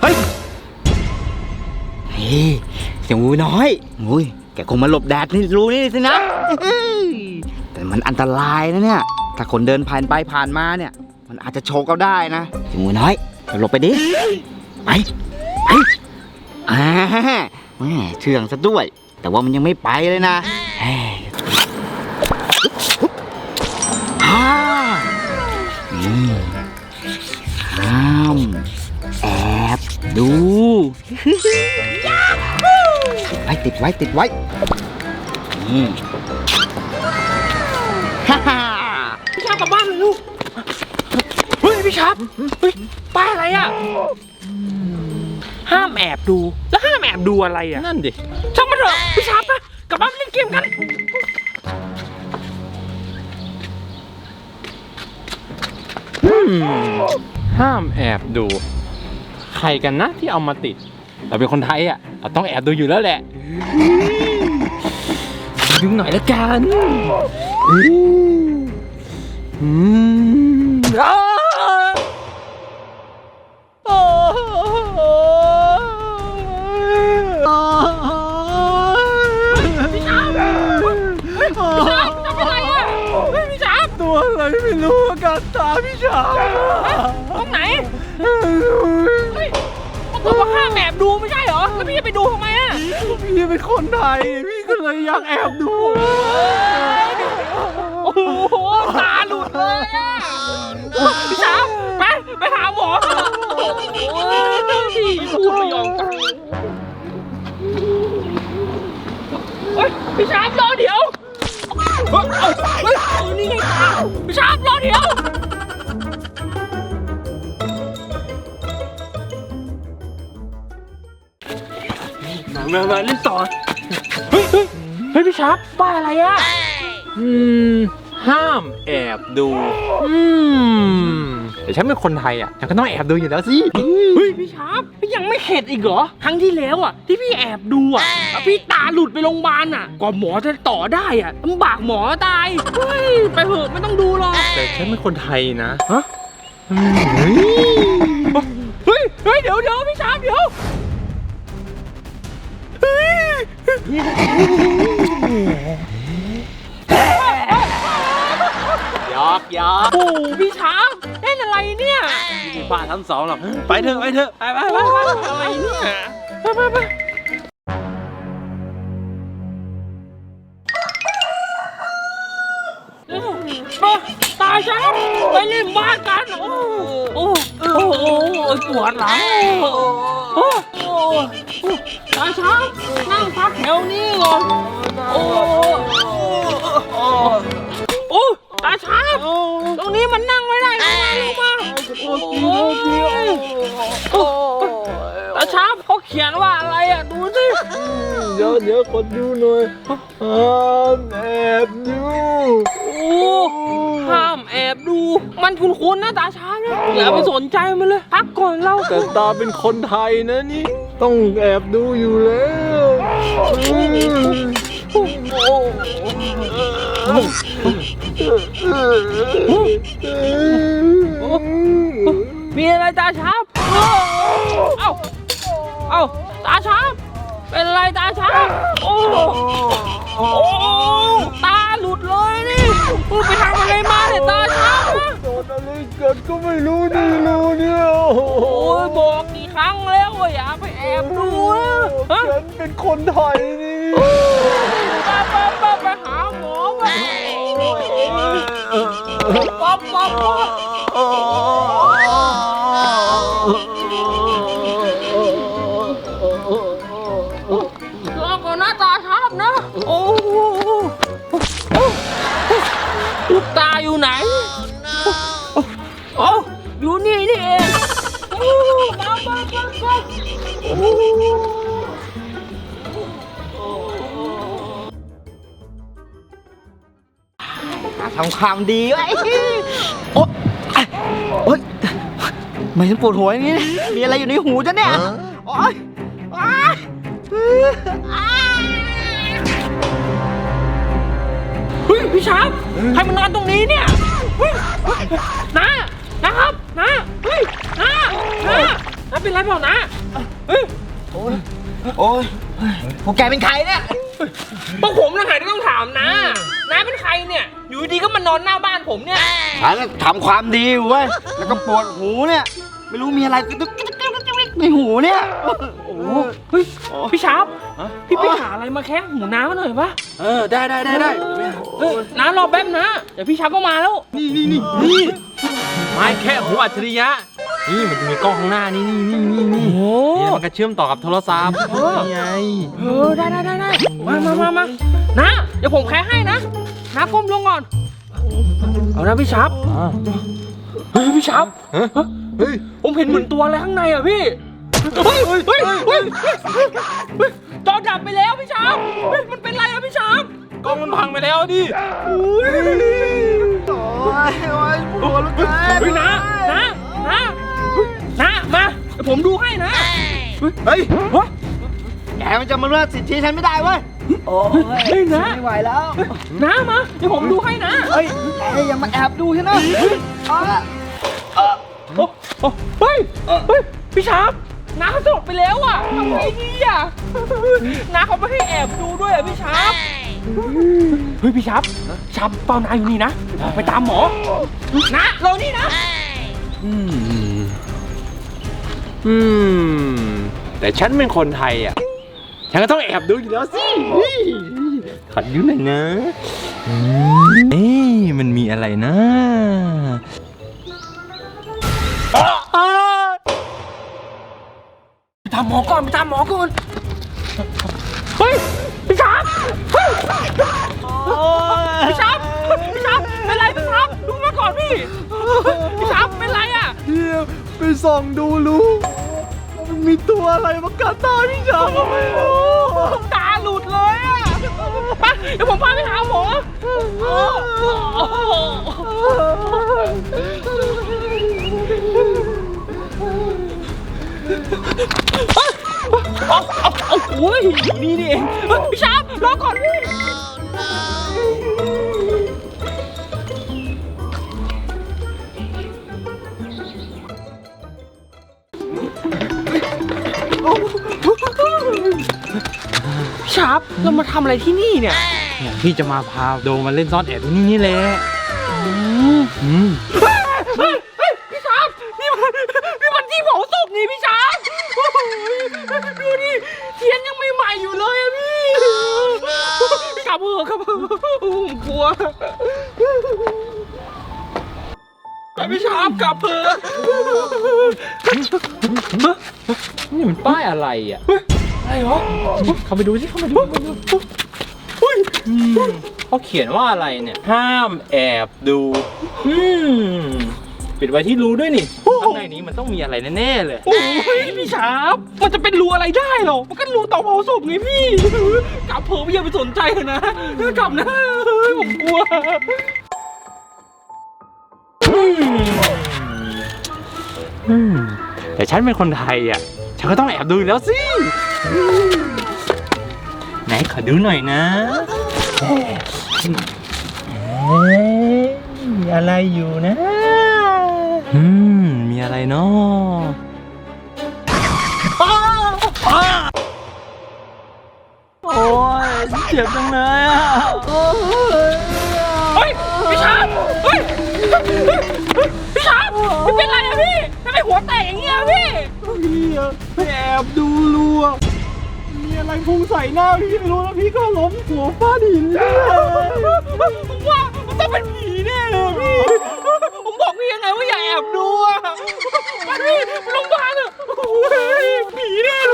เฮ้ยเฮ้ยเสียงงูน้อยอุ้ยแกคงมาหลบแดดนี่รู้นี่สินะเฮ้ยแต่มันอันตรายนะเนี่ย ถ้าคนเดินผ่านไปผ่านมาเนี่ย มันอาจจะโชกเอาได้นะเสียงงูน้อยหลบไปดิ ไป ไปอ่าแม่เชื่องซะด้วย แต่ว่ามันยังไม่ไปเลยนะเฮ้ยอ่าอืมห้ามแอบ ดูติดไว้ติดไว้ติดไว้อืมฮ่าฮ่าพี่ชาบกลับบ้านเลยลูก เฮ้ยพี่ชาบเฮ้ยป้ายอะไรอะ ห้ามแอบดู แล้วห้ามแอบดูอะไรอะนั่นดิช่างมันเถอะพี่ชาบนะกลับบ้านไปเล่นเกมกัน ห้ามแอบดูใค รกันนะที่เอามาติด เราเป็นคนไทยอะเราต้องแอบดูอยู่แล้วแหละดึงหน่อยละกันอืมอ้าโอ้โหพี่ชาบเฮ้ยพี่ชาบทำอะไรอะเฮ้ยพี่ชาบตัวอะไรไม่รู้อาการตาพี่ชายตรงไหน เฮ้ยมันบอกว่าห้ามแอบดูไม่ใช่เหรอ แล้วพี่จะไปดูทำไมอะพี่เป็นคนไทย พี่ก็เลยอยากแอบดูโอ้โหตาหลุดเลยอะพี่ชาบไปไปหาหมอโอ้ยพูดไม่ยอมกันเฮ้ยพี่ชาบรอเดี๋ย มามามาเล่นต่อ เฮ้ยเฮ้ยเฮ้ยพี่ชาร์ปป้ายอะไรอะอืม ห้ามแอบดู อืมแต่ฉันเป็นคนไทยอะ ฉันก็ต้องแอบดูอยู่แล้วสิ เฮ้ยพี่ชาร์ปพี่ยังไม่เข็ดอีกเหรอ ครั้งที่แล้วอะ ที่พี่แอบดูอะแล้วพี่ตาหลุดไปโรงพยาบาลอะกว่าหมอจะต่อได้อะลำบากหมอตาย เฮ้ย ไปเถอะไม่ต้องดูหรอก แต่ฉันเป็นคนไทยนะ ฮะอืมเฮ้ย เฮ้ย เฮ้ย เดี๋ยวเดี๋ยวพี่ชาร์ปเดี๋ยว ยหยอกหยอกโอ้โหพี่ชาร์ปเล่นอะไรเนี่ยมีป้าทั้งสองหรอกไปเถอะไปเถอะไปไปไปไปอะไรเนี่ยไปไปไปมาตาฉันไปเล่นบ้านกันโอ้โอ้โอ้โอ้ปวดหลังโอ้โอ้ ตาฉันนั่งพักแถวนี้ก่อนโอ้โอ้ตาฉันตรงนี้มันนั่งไม่ได้ทำไมรู้ป่ะโอ้โอ้ตาชาบเขาเขียนว่าอะไรอะดูสิเดี๋ยวเดี๋ยวคนดูหน่อยห้ามแอบดูโอ้ห้ามแอ บดู มันคุ้นๆนะตาชาบนะอย่าไปสนใจมันเลยพักก่อนเราแต่ตาเป็นคนไทยนะนี่ ต้องแอบดูอยู่แล้วอืมมีอะไรตาชาบเอ้าเอ้าตาชาบเป็นอะไรตาชาบโอ้โอ้ ไม่รู้นี่รู้เนี่ยโอ้โหโอ้ยบอกกี่ครั้งแล้วว่าอย่าไปแอบดูนะฮะฉันเป็นคนไทยนี่ไปไปไปไปหาหมอไปป๊อปป๊อปป๊อป ทำความดีไว้โอ๊ยโอ๊ยทำไม่ฉันปวดหัวอย่างนี้เนี่ยมีอะไรอยู่ในหูฉันเนี่ย โอ๊ยโอ๊ยอ้าเฮ้ยพี่ช้างใครมานอนตรงนี้เนี่ยเฮ้ยเฮ้ยน้านะครับน้าเฮ้ยน้าน้า เป็นไรเปล่านะเฮ้ยโอ้ยพวกแกเป็นใครเนี่ยพวกผมนะหาที่ต้องถามนะน้าเป็นใครเนี่ย อยู่ดีๆก็มานอนหน้าบ้านผมเนี่ยฉันทำความดีอยู่เว้ยแล้วก็ปวดหูเนี่ย ไม่รู้มีอะไรกระดุกกระดิกกระดิกในหูเนี่ยโอ้เฮ้ยพี่ชาร์ปพี่ไปหาอะไรมาแคะหูน้ามาหน่อยปะเออได้ได้ได้ได้เฮ้ยน้ารอแป๊บนะเดี๋ยวพี่ชาร์ปก็มาแล้ว นี่นี่นี่นี่ไม้แค่หูอัจฉริยะ นี่มันจะมีกล้องข้างหน้านี่นี่นี่นี่นี่โอ้นี่มันก็เชื่อมต่อกับโทรศัพท์นี่ไงเออได้ได้ได้ได้มามามามานะเดี๋ยวผมแคะให้นะน้าก้มลงก่อน เอานะพี่ชาร์ปเฮ้ยพี่ชาร์ปเฮ้ยผมเห็นเหมือนตัวอะไรข้างในอะพี่เฮ้ยเฮ้ยเฮ้ยเฮ้ยเฮ้ยจอดับไปแล้วพี่ชาร์ปเฮ้ยมันเป็นไรอะพี่ชาร์ปกล้องมันพังไปแล้วดิอุ้ยโอ้ยโอ้ยปวดลูกแกเฮ้ยนะนะนะนะมาเดี๋ยว ผมดูให้นะเฮ้ยเฮ้ยแกมันจะมาเลือกสิทธิฉันไม่ได้เว้ย โอ้ยเฮ้ยนะ ไม่ไหวแล้วนะมาเดี๋ยวผมดูให้นะ เฮ้ยแกอย่ามาแอบดูฉันนะเอาละโอ้โอ้เฮ้ย เฮ้ย พี่ชาร์ปน้าเขาสลบไปแล้วอะทำไงดีอะน้าเขาไม่ให้แอบดูด้วยอะพี่ชาร์ปเฮ้ยพี่ชาร์ปชาร์ปเป้านาอยู่นี่นะ ไปตามหมอนะเรานี่นะ อืมอืม แต่ฉันเป็นคนไทยอะ ฉันก็ต้องแอบดูอยู่แล้วสิขัดดูหน่อยนะอืมเอ๊ะมันมีอะไรนะอ้าไปตามหมอก่อนไปตามหมอก่อน เฮ้ยพี่ชาร์ปเฮ้ยพี่ชาร์ปพี่ชาร์ปเป็นไรพี่ชาร์ปลุกมาก่อนพี่พี่ชาร์ปเป็นไรอะเฮียไปส่องดูลูก มีตัวอะไรมากัดตาพี่ชายก็ไม่รู้ตาหลุดเลยอะไปเดี๋ยวผมพาไปหาหมอเอาเอาเอาโอ้ยอยู่นี่นี่เองพี่ชาร์ปรอก่อน ชาร์ปเรามาทำอะไรที่นี่เนี่ยเนี่ยพี่จะมาพาโดมาเล่นซ่อนแอบที่นี่นี่แหละอืมเฮ้ยเฮ้ยพี่ชาร์ปนี่มันนี่มันที่เผาศพนี่พี่ชาร์ปโอ้ยดูดิเทียนยังไม่ใหม่อยู่เลยอะพี่กลับเถอะกลับเถอะผมกลัวไปพี่ชาร์ปกลับเถอะ นี่มันป้ายอะไรอะ อะไรเหรอเข้าไปดูสิเข้าไปดูเข้าไปดูอืมเขาเขียนว่าอะไรเนี่ย ห้ามแอบดูอืมปิดไว้ที่รูด้วยนี่ข้างในนี้มันต้องมีอะไรแน่ๆเลยโอ้ยพี่ชาร์ปมันจะเป็นรูอะไรได้หรอมันก็รูเตาเผาศพไงพี่กลับเถอะพี่อย่าไปสนใจเถอะนะกลับนะผมกลัวอืมแต่ฉันเป็นคนไทยอะ ฉันก็ต้องแอบดูอยู่แล้วสิอืม ไหนขอดูหน่อยนะเอ๊ะมีอะไรอยู่นะอืมมีอะไรเนาะโอ้ยเจ็บจังเลยอะเฮ้ยพี่ชาร์ปเฮ้ยพี่ชาร์ปพี่เป็นไรอะพี่ทำไมหัวแตกอย่างเงี้ยพี่พี่อะไปแอบดูลูอะีอะไรพุ่งใส่หน้าพี่ไม่รู้แล้วพี่ก็ล้มหัวฟาดหินเลยผมว่ามันต้องเป็นผีแน่เลยพี่ ผมบอกพี่ยังไงว่าอย่าแอบดูอะพี่ลงบ้านอะโอ้ยผีแน่เลย